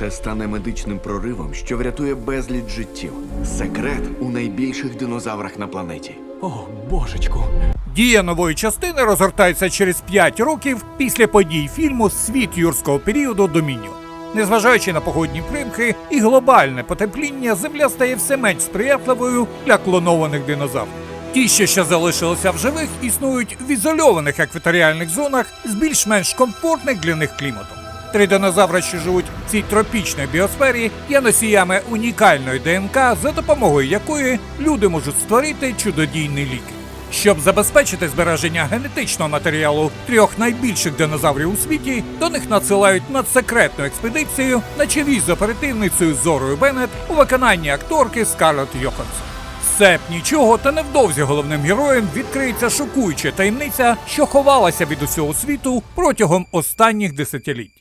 Це стане медичним проривом, що врятує безліч життів. Секрет у найбільших динозаврах на планеті. О, божечку. Дія нової частини розгортається через 5 років після подій фільму Світ юрського періоду Домініо. Незважаючи на погодні примхи і глобальне потепління, земля стає все менш сприятливою для клонованих динозаврів. Ті, що ще залишилися в живих, існують в ізольованих екваторіальних зонах з більш-менш комфортних для них кліматом. Три динозаври, що живуть в цій тропічній біосфері, є носіями унікальної ДНК, за допомогою якої люди можуть створити чудодійні ліки. Щоб забезпечити збереження генетичного матеріалу трьох найбільших динозаврів у світі, до них надсилають надсекретну експедицію на чолі з оперативницею Зорою Беннет у виконанні акторки Скарлетт Йоханссон. Все б нічого, та невдовзі головним героєм відкриється шокуюча таємниця, що ховалася від усього світу протягом останніх десятиліть.